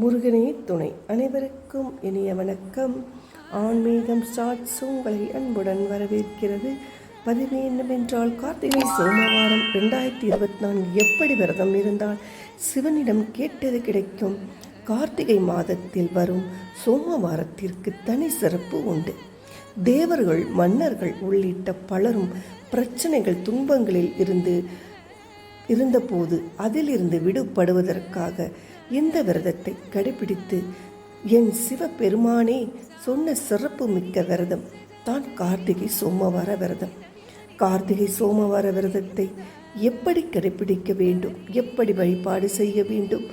முருகனே துணை. அனைவருக்கும் இனிய வணக்கம். ஆன்மீகம் ஸ்டார்ட்ஸ் உங்களை அன்புடன் வரவேற்கிறது. பதிவு என்னவென்றால் கார்த்திகை சோமவாரம் ரெண்டாயிரத்தி இருபத்தி நான்கு எப்படி விரதம் இருந்தால் சிவனிடம் கேட்டது கிடைக்கும். கார்த்திகை மாதத்தில் வரும் சோமவாரத்திற்கு தனி சிறப்பு உண்டு. தேவர்கள் மன்னர்கள் உள்ளிட்ட பலரும் பிரச்சனைகள் துன்பங்களில் இருந்து இருந்தபோது அதிலிருந்து விடுபடுவதற்காக இந்த விரதத்தை கடைபிடித்து என் சிவபெருமானே சொன்ன சிறப்பு மிக்க விரதம்? தான் கார்த்திகை சோமவார விரதம். கார்த்திகை சோமவார விரதத்தை எப்படி கடைபிடிக்க வேண்டும்? எப்படி வழிபாடு செய்ய வேண்டும்?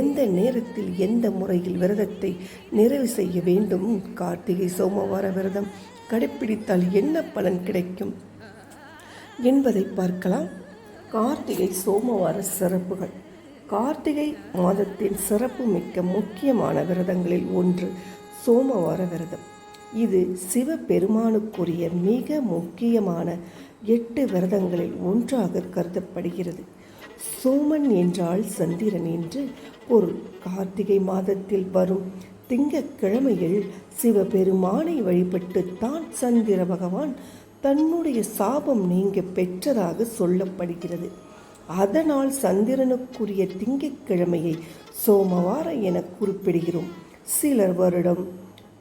எந்த நேரத்தில் எந்த முறையில் விரதத்தை நிறைவு செய்ய வேண்டும்? கார்த்திகை சோமவார விரதம் கடைபிடித்தால் என்ன பலன் கிடைக்கும்? என்பதை பார்க்கலாம். கார்த்திகை சோமவார சிறப்புகள். கார்த்திகை மாதத்தின் சிறப்பு மிக்க முக்கியமான விரதங்களில் ஒன்று சோமவார விரதம். இது சிவபெருமானுக்குரிய மிக முக்கியமான எட்டு விரதங்களில் ஒன்றாக கருதப்படுகிறது. சோமன் என்றால் சந்திரன் என்று பொருள். கார்த்திகை மாதத்தில் வரும் திங்கக்கிழமையில் சிவபெருமானை வழிபட்டு தான் சந்திர பகவான் தன்னுடைய சாபம் நீங்க பெற்றதாக சொல்லப்படுகிறது. அதனால் சந்திரனுக்குரிய திங்கட்கிழமையை சோமவார என குறிப்பிடுகிறோம். சிலர் வருடம்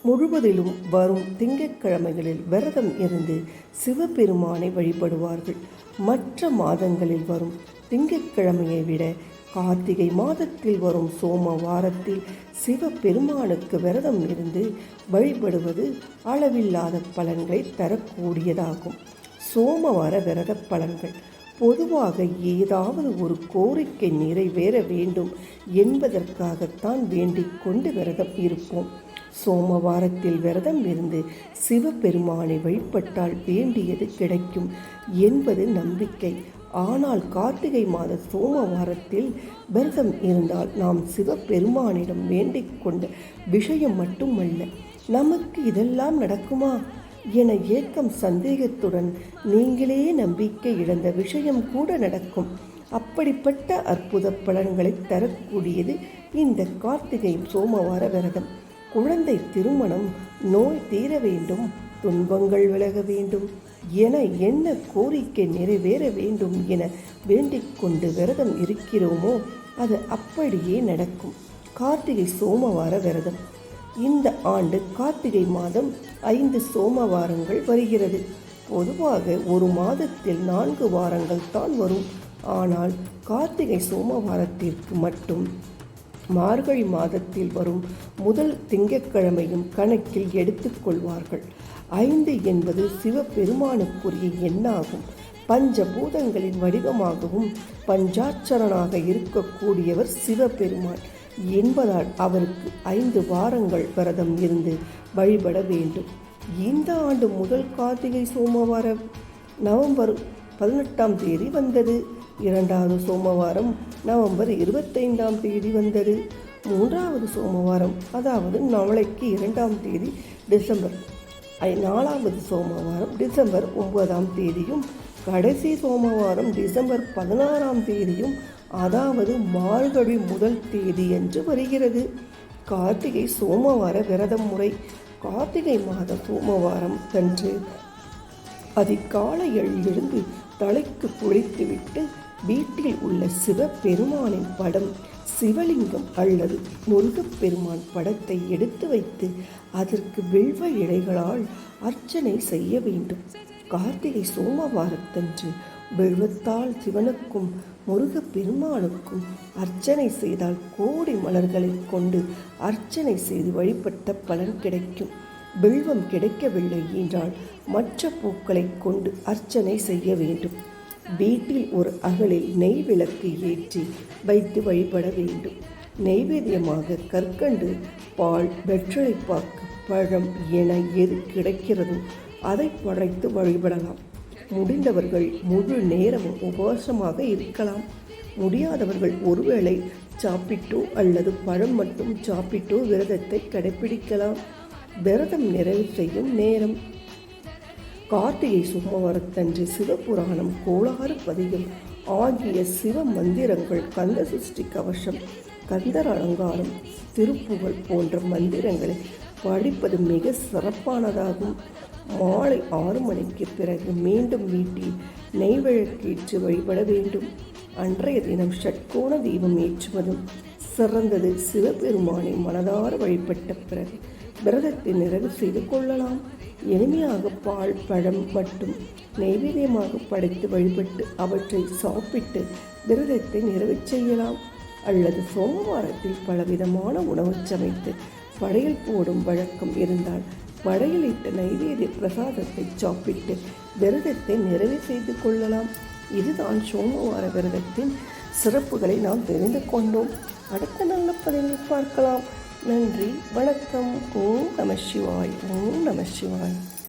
முழுவதிலும் வரும் திங்கட்கிழமைகளில் விரதம் இருந்து சிவபெருமானை வழிபடுவார்கள். மற்ற மாதங்களில் வரும் திங்கட்கிழமையை விட கார்த்திகை மாதத்தில் வரும் சோமவாரத்தில் சிவபெருமானுக்கு விரதம் இருந்து வழிபடுவது அளவில்லாத பலன்களை தரக்கூடியதாகும். சோமவார விரத பலன்கள். பொதுவாக ஏதாவது ஒரு கோரிக்கை நிறைவேற வேண்டும் என்பதற்காகத்தான் வேண்டிக் கொண்டு விரதம் இருப்போம். சோமவாரத்தில் விரதம் இருந்து சிவபெருமானை வழிபட்டால் வேண்டியது கிடைக்கும் என்பது நம்பிக்கை. ஆனால் கார்த்திகை மாத சோமவாரத்தில் விரதம் இருந்தால் நாம் சிவபெருமானிடம் வேண்டிக் கொண்ட விஷயம் மட்டுமல்ல நமக்கு இதெல்லாம் நடக்குமா? என ஏக்கம் சந்தேகத்துடன் நீங்களே நம்பிக்கை இழந்த விஷயம் கூட நடக்கும். அப்படிப்பட்ட அற்புத பலன்களை தரக்கூடியது இந்த கார்த்திகை சோமவார விரதம். குழந்தை திருமணம் நோய் தீர வேண்டும் துன்பங்கள் விலக வேண்டும். என என்ன கோரிக்கை நிறைவேற வேண்டும் என வேண்டிக் கொண்டு விரதம் இருக்கிறோமோ அது அப்படியே நடக்கும். கார்த்திகை சோமவார விரதம். இந்த ஆண்டு கார்த்திகை மாதம் ஐந்து சோமவாரங்கள் வருகிறது. பொதுவாக ஒரு மாதத்தில் நான்கு வாரங்கள் தான் வரும். ஆனால் கார்த்திகை சோமவாரத்திற்கு மட்டும் மார்கழி மாதத்தில் வரும் முதல் திங்கட்கிழமையும் கணக்கில் எடுத்துக்கொள்வார்கள் ஐந்து என்பது சிவபெருமானுக்குரிய எண்ணாகும். பஞ்சபூதங்களின் வடிவமாகவும் பஞ்சாட்சரனாக இருக்கக்கூடியவர் சிவபெருமான். என்பதால் அவருக்கு ஐந்து வாரங்கள் விரதம் இருந்து வழிபட வேண்டும். இந்த ஆண்டு முதல் கார்த்திகை சோமவாரம் நவம்பர் பதினெட்டாம் தேதி வந்தது. இரண்டாவது சோமவாரம் நவம்பர் இருபத்தைந்தாம் தேதி வந்தது. மூன்றாவது சோமவாரம் அதாவது நாளைக்கு இரண்டாம் தேதி டிசம்பர் நாலாவது சோமவாரம் டிசம்பர் ஒன்பதாம் தேதியும் கடைசி சோமவாரம் டிசம்பர் பதினாறாம் தேதியும் அதாவது மார்கழி முதல் தேதி என்று வருகிறது. கார்த்திகை சோமவார விரதம் முறை கார்த்திகை மாத சோமவாரம் அன்று. அதிகாலையில் எழுந்து தலைக்கு குளித்துவிட்டு வீட்டில் உள்ள சிவபெருமானின் படம் சிவலிங்கம் அல்லது முருகப்பெருமான் படத்தை எடுத்து வைத்து அதற்கு வில்வ இலைகளால் அர்ச்சனை செய்ய வேண்டும். கார்த்திகை சோமவாரத்தன்று வெள்வத்தால் சிவனுக்கும் முருகப்பெருமானுக்கும் அர்ச்சனை செய்தால் கோடி மலர்களை கொண்டு அர்ச்சனை செய்து வழிபட்ட பலன் கிடைக்கும். வில்வம் கிடைக்கவில்லை என்றால் மற்ற பூக்களை கொண்டு அர்ச்சனை செய்ய வேண்டும். வீட்டில் ஒரு அகலில் நெய் விளக்கு ஏற்றி வைத்து வழிபட வேண்டும். நெய்வேத்தியமாக கற்கண்டு பால் வெற்றிலைப்பாக்கு பழம் என எது கிடைக்கிறதோ அதை படைத்து வழிபடலாம். முடிந்தவர்கள் முழு நேரமும் உபவாசமாக இருக்கலாம். முடியாதவர்கள் ஒருவேளை சாப்பிட்டோ அல்லது பழம் மட்டும் சாப்பிட்டோ விரதத்தை கடைபிடிக்கலாம் விரதம் நிறைவு செய்யும் நேரம் கார்த்திகை சோமவாரத்தன்று சிவபுராணம் கோளாறு பதிகம் ஆகிய சிவ மந்திரங்கள் கந்த சிருஷ்டி கவசம் கந்தர் அலங்காரம் திருப்புகழ் போன்ற மந்திரங்களை படிப்பது மிக சிறப்பானதாகும். மாலை ஆறு மணிக்கு பிறகு மீண்டும் வீட்டில் நெய்வழக்கேற்று வழிபட வேண்டும். அன்றைய தினம் ஷட்கோண தீபம் ஏற்றுவதும் சிறந்தது. சிவபெருமானை மனதார வழிபட்ட பிறகு விரதத்தை நிறைவு செய்து கொள்ளலாம். எளிமையாக பால் பழம் மற்றும் நைவேத்தியமாக படைத்து வழிபட்டு அவற்றை சாப்பிட்டு விரதத்தை நிறைவு செய்யலாம். அல்லது சோமவாரத்தில் பலவிதமான உணவு சமைத்து படையல் போடும் வழக்கம் இருந்தால் படையலிட்ட நைவேதிய பிரசாதத்தை சாப்பிட்டு விரதத்தை நிறைவு செய்து கொள்ளலாம். இதுதான் சோமவார விரதத்தின் சிறப்புகளை நாம் தெரிந்து கொண்டோம். அடுத்த நல்ல பதிவில் பார்க்கலாம். நன்றி. வணக்கம். ஓம் நம சிவாய். ஓம் நம சிவாய்.